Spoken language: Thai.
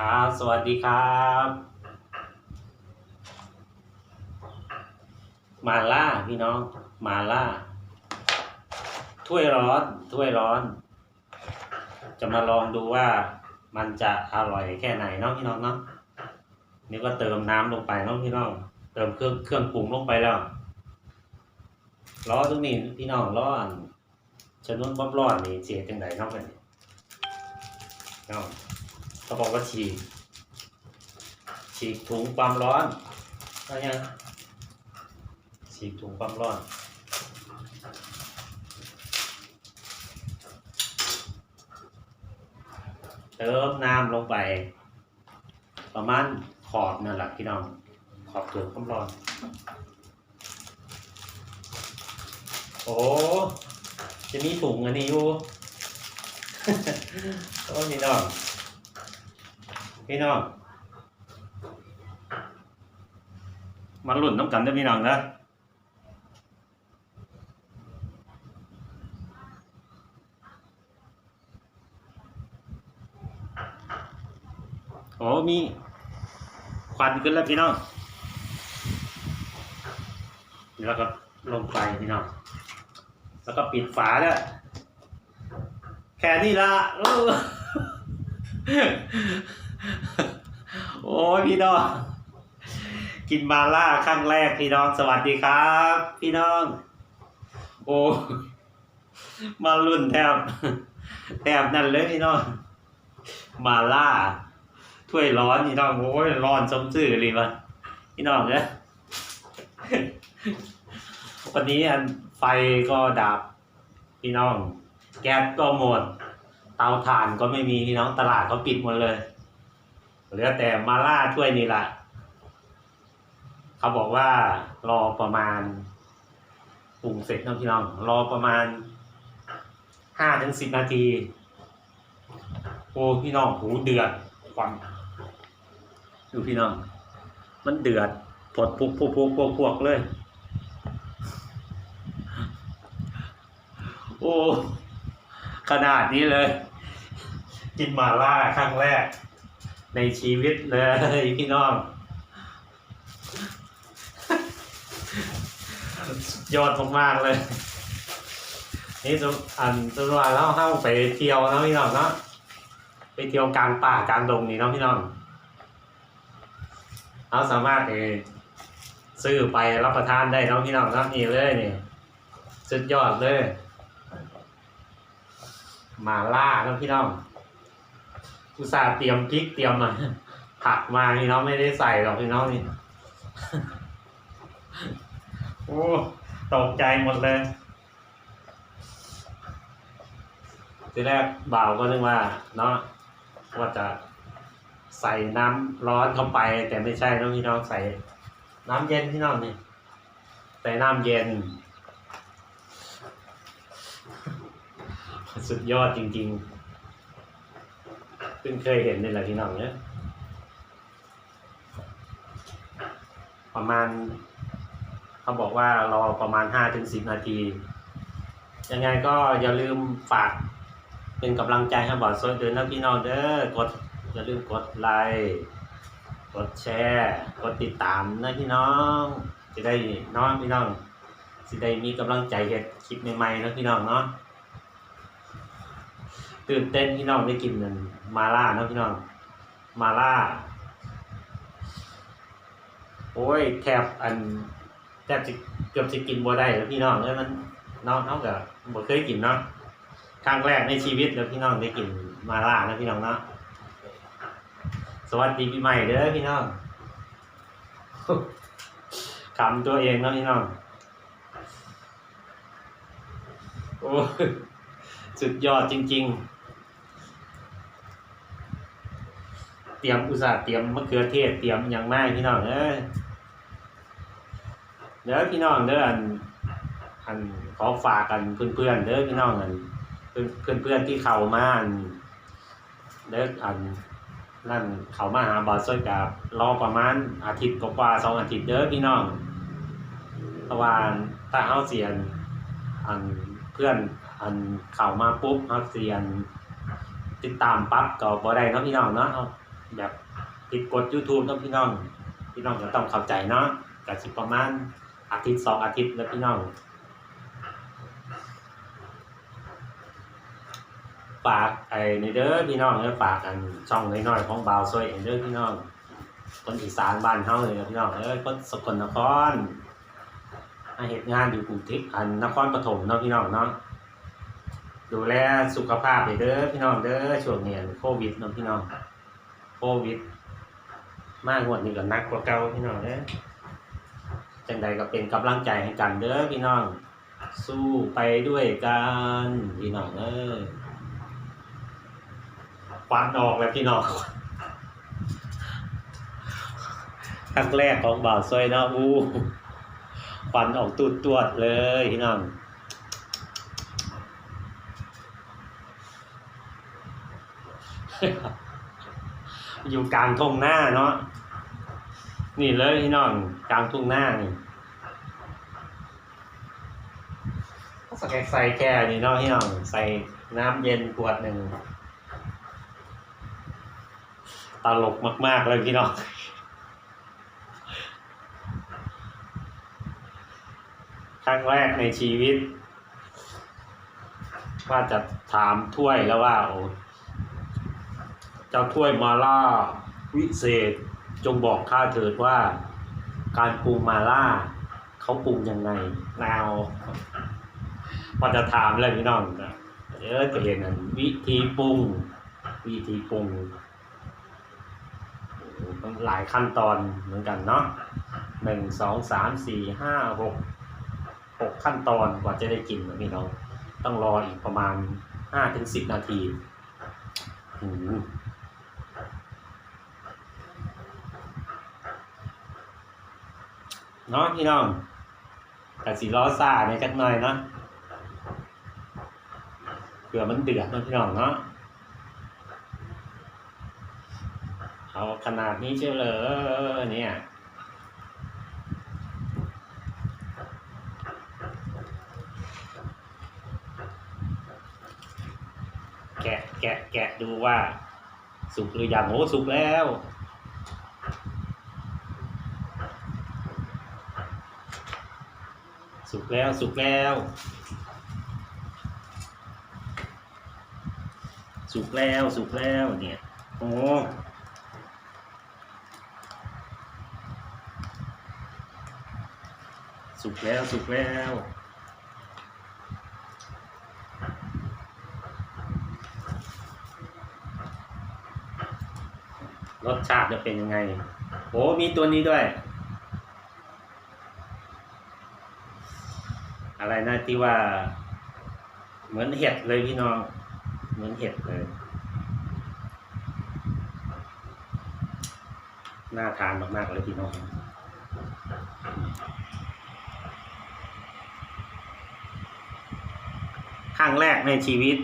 ครับ สวัสดีครับ มาล่าพี่น้อง มาล่า ถ้วยร้อน ถ้วยร้อน จะมาลองดูว่ามันจะอร่อยแค่ไหนเนาะพี่น้องเนาะ นี่ก็เติมน้ำลงไปเนาะพี่น้อง เติมเครื่องเครื่องปรุงลงไปแล้วล้อนตรงนี้พี่น้องล้อนชนวนบ๊อบร้อนนี่เสียจังไดเนาะกันนี่เนาะ เขาบอกว่าฉีกฉีกถุงความร้อนก็ยังฉีกถุงความร้อนเติมน้ำลงไป ประมาณขอบนั่นแหละพี่น้อง ขอบถุงความร้อน โอ้จะมีถุงอันนี้อยู่ โอ้พี่น้อง พี่น้องมาหลุ่นน้ำกันเด้อพี่น้องนะโอ้มีควันขึ้นแล้วพี่น้องแล้วก็ลงไปพี่น้อง แล้วก็ปิดฝาแล้วยแค่นี้ละ โอ้ยพี่น้อง กินมาล่าครั้งแรกพี่น้องสวัสดีครับ พี่น้อง โอ้มารุ่นแทบแทบนั่นเลยพี่น้อง มาล่า ถ้วยร้อนพี่น้องโอ้ยร้อนสมซื่อเลยมันพี่น้องเนี่ยวันนี้อันไฟก็ดับพี่น้อง แก๊สก็หมด เตาถ่านก็ไม่มีพี่น้องตลาดเขาปิดหมดเลย เหลือแต่มาล่าถ้วยนี่แหละเขาบอกว่ารอประมาณปรุงเสร็จนะพี่น้อง รอประมาณห้าถึงสิบนาที โอ้พี่น้องหูเดือดควันดูพี่น้อง มันเดือดผดพุกพุกพุกพุกพวกเลย โอ้ ขนาดนี้เลย กินมาล่าครั้งแรก ในชีวิตเลยพี่น้อง ยอดมากๆเลย นี่จะอันจะว่าแล้วเข้าไปเที่ยวนะพี่น้องเนาะไปเที่ยวกลางป่ากลางดงนี่เนาะพี่น้องเราสามารถเออซื้อไปรับประทานได้เนาะพี่น้องเนาะนี่เลยนี่สุดยอดเลย มาล่าเนาะพี่น้อง อุตส่าห์เตรียมพริกเตรียมมาผักมาพี่น้องไม่ได้ใส่หรอกพี่น้องนี่โอ้ตกใจหมดเลยทีแรกบ่าวก็นึกว่า เนาะว่าจะใส่น้ำร้อนเข้าไป แต่ไม่ใช่น้องพี่น้องใส่ น้ำเย็นพี่น้องนี่ใส่น้ำเย็น สุดยอดจริง ๆ เพิ่งเคยเห็นนี่แหละพี่น้องเนี่ยประมาณ เขาบอกว่ารอประมาณห้าถึงสิบนาที ยังไงก็อย่าลืมฝากเป็นกำลังใจให้บอดโซนเดินนะพี่น้องเด้อกดอย่าลืมกดไลค์กดแชร์ กดติดตามนะพี่น้องจะได้น้องพี่น้องจะได้มีกำลังใจเห็ดคลิปใหม่ๆนะพี่น้องเนาะตื่นเต้นพี่น้องได้กินนั่น มาล่านาะพี่น้อง มาล่า โอ้ยแทบอันแทบจะเกือบจะกินบัวได้แล้วพี่น้องเอ้ยมันน้องเขากับบ่เคยกินเนาะครั้งแรกในชีวิตแล้วพี่น้องได้กินมาล่านะพี่น้องเนาะสวัสดีปีใหม่เด้อพี่น้องคำตัวเองเนาะพี่น้องโอ้สุดยอดจริง ๆ ตรียมอุตสาห์เตรียมมะเขือเทศเตรียมอย่างมากพี่น้องเอ้ยเด้อพี่น้องเด้ออันอันขอฝากกันเพื่อนๆเด้อพี่น้องอันเพื่อนเพื่อนๆที่เข้ามาอันเด้ออันนั่นเข้ามาหาบอสซอยกับรอประมาณอาทิตย์กว่าสองอาทิตย์เด้อพี่น้องเพราะว่าถ้าเฮาเสียนอันเพื่อนอันเข้ามาปุ๊บเฮาเสียนติดตามปั๊บก็บ่ได้เนาะพี่น้องเนาะ เฮาแบบผิดกฎ YouTube เนะพี่น้อง พี่น้องก็ต้องเข้าใจเนาะก็สิประมาณอาทิตย์สองอาทิตย์แล้วพี่น้องฝากไอ้นี่เด้อพี่น้องเด้อฝากกันช่องน้อยๆของบาวซอยเองเด้อพี่น้อง คนอีสานบ้านเฮาเลยนะพี่น้องเอ้ยคนสกลนครมาเฮ็ดงานอยู่กรุงเทพอันนครปฐมเนาะพี่น้องเนาะดูแลสุขภาพเด้อพี่น้องเด้อช่วงนี้โควิดเนาะพี่น้อง วิด มากกว่านี้ก็นักกว่าเก่าพี่น้องเด้อจังใดก็เป็นกำลังใจให้กันเด้อพี่น้อง สู้ไปด้วยกันพี่น้องเอ้ยควันออกแล้วพี่น้องครั้งแรกของบ่าวซอยนะอู้ควันออกตูดตวดเลยพี่น้อง อยู่กลางทุ่งหน้าเนาะนี่เลยพี่น้องกลางทุ่งหน้านี่ใส่ใส่แค่นี้เนาะพี่น้องใส่น้ำเย็นขวดหนึ่งตลกมาก ๆ เลยพี่น้องครั้งแรกในชีวิต ว่าจะถามถ้วยแล้วว่าโอ้ จ้าถ้วยมาล่าวิเศษจงบอกข้าเถิดว่า การปรุงมาล่าเขาปรุงยังไงแนวพอจะถามเลยพี่น้องเออจะเห็นอันวิธีปรุงวิธีปรุงโอ้โหต้องหลายขั้นตอนเหมือนกันเนาะหนึ่งสองสามสี่ห้าหกหกขั้นตอนกว่าจะได้กินนะพี่น้องต้องรออีกประมาณห้าถึงสิบนาทีอืม เนาะพี่น้องแต่สีล้อซ่าเนี่ยจักหน่อยเนาะเผื่อมันเดือดนะพี่น้องเนาะเอาขนาดนี้เชียวเลยเนี่ยแกะแกะแกะดูว่า สุกหรือยังโอ้สุกแล้ว สุกแล้วสุกแล้ว สุกแล้วสุกแล้วเนี่ยโอ้สุกแล้วสุกแล้วรสชาติจะเป็นยังไงโอ้มีตัวนี้ด้วย อะไรนะที่ว่า เหมือนเห็ดเลยพี่น้อง เหมือนเห็ดเลย น่าทานมากๆเลยพี่น้องครั้งแรกในชีวิต